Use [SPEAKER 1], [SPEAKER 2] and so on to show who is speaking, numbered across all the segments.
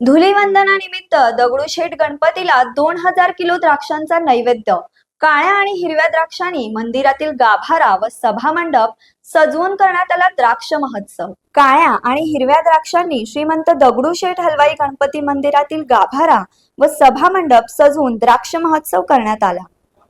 [SPEAKER 1] धुलीवंदनानिमित्त दगडूशेठ गणपतीला दोन हजार किलो द्राक्षांचा नैवेद्य. काळ्या आणि हिरव्या द्राक्षांनी मंदिरातील गाभारा व सभामंडप सजवून करण्यात आला द्राक्ष महोत्सव. काळ्या आणि हिरव्या द्राक्षांनी श्रीमंत दगडूशेठ हलवाई गणपती मंदिरातील गाभारा व सभामंडप सजवून द्राक्ष महोत्सव करण्यात आला.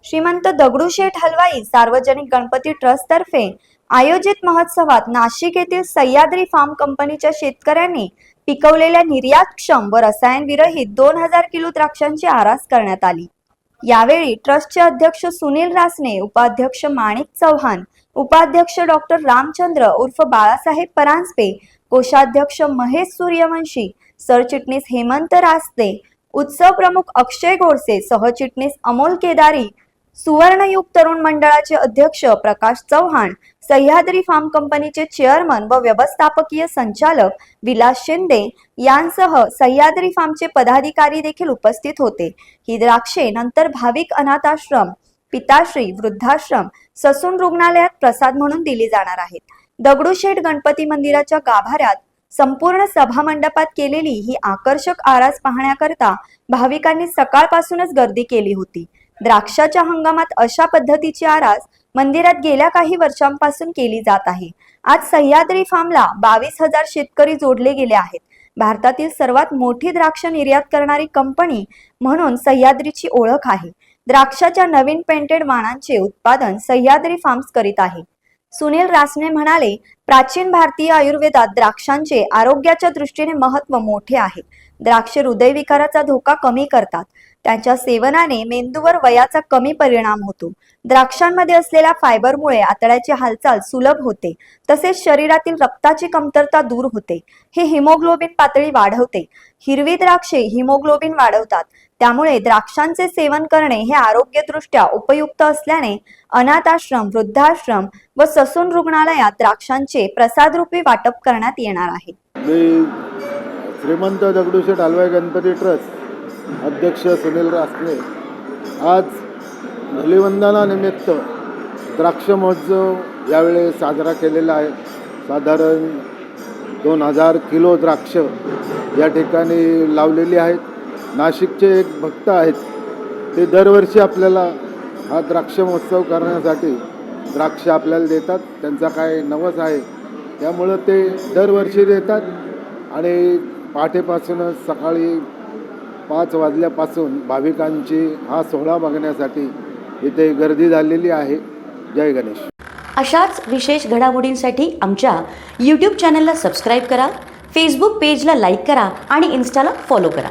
[SPEAKER 1] श्रीमंत दगडूशेठ हलवाई सार्वजनिक गणपती ट्रस्ट तर्फे आयोजित महोत्सवात नाशिक येथील सह्याद्री फार्म कंपनीच्या शेतकऱ्यांनी पिकवलेल्या निर्यातक्षम व रसायन विरहित दोन हजार किलो द्राक्षांची आरास करण्यात आली. यावेळी ट्रस्टचे अध्यक्ष सुनील रासने उपाध्यक्ष माणिक चव्हाण उपाध्यक्ष डॉक्टर रामचंद्र उर्फ बाळासाहेब परांजपे कोषाध्यक्ष महेश सूर्यवंशी सरचिटणीस हेमंत रासते उत्सव प्रमुख अक्षय गोडसे सहचिटणीस अमोल केदारी सुवर्णयुग तरुण मंडळाचे अध्यक्ष प्रकाश चव्हाण सह्याद्री फार्म कंपनीचे चेअरमन व व्यवस्थापकीय संचालक विलास शिंदे यांसह सह्याद्री फार्मचे पदाधिकारी देखील उपस्थित होते. ही द्राक्षे नंतर भाविक अनाथाश्रम पिताश्री वृद्धाश्रम ससून रुग्णालयात प्रसाद म्हणून दिली जाणार आहेत. दगडूशेठ गणपती मंदिराच्या गाभाऱ्यात संपूर्ण सभामंडपात केलेली ही आकर्षक आरास पाहण्याकरता भाविकांनी सकाळपासूनच गर्दी केली होती. द्राक्षाच्या हंगामात अशा पद्धतीची आरास मंदिरात गेल्या काही वर्षांपासून केली जात आहे. आज सह्याद्री फार्मला बावीस हजार शेतकरी जोडले गेले आहेत. भारतातील सर्वात मोठी द्राक्ष निर्यात करणारी कंपनी म्हणून सह्याद्रीची ओळख आहे. द्राक्षाच्या नवीन पेंटेड वाणांचे उत्पादन सह्याद्री फार्म्स करीत आहे. सुनील रासने म्हणाले प्राचीन भारतीय आयुर्वेदात द्राक्षांचे आरोग्याच्या दृष्टीने महत्त्व मोठे आहे. द्राक्षे हृदयविकाराचा धोका कमी करतात. त्यांच्या सेवनाने मेंदूवर वयाचा कमी परिणाम होतो. द्राक्षांमध्ये असलेल्या फायबरमुळे आतड्याची हालचाल सुलभ होते. तसेच शरीरातील रक्ताची कमतरता दूर होते. हे हिमोग्लोबिन पातळी वाढवते. हिरवी द्राक्षे हिमोग्लोबिन वाढवतात. त्यामुळे द्राक्षांचे सेवन करणे हे आरोग्यदृष्ट्या उपयुक्त असल्याने अनाथाश्रम वृद्धाश्रम व ससून रुग्णालयात द्राक्षांचे प्रसादरूपी वाटप करण्यात येणार आहे.
[SPEAKER 2] मी श्रीमंत दगडूशेठ हलवाई गणपती ट्रस्ट अध्यक्ष सुनील रासने आज धुलिवंदनानिमित्त द्राक्ष महोत्सव यावेळी साजरा केलेला आहे. साधारण दोन हजार किलो द्राक्ष या ठिकाणी लावलेली आहेत. नाशिकचे एक भक्त आहेत ते दरवर्षी आपल्याला हा द्राक्ष महोत्सव करण्यासाठी द्राक्ष आपल्याला देतात. त्यांचा काय नवस आहे त्यामुळं ते दरवर्षी देतात. आणि पहाटेपासूनच सकाळी पाच वाजल्यापासून भाविकांची हा सोहळा बघण्यासाठी इथे गर्दी झालेली आहे. जय गणेश.
[SPEAKER 3] अशाच विशेष घडामोडींसाठी आमच्या यूट्यूब चॅनलला सबस्क्राईब करा फेसबुक पेजला लाईक करा आणि इन्स्टाला फॉलो करा.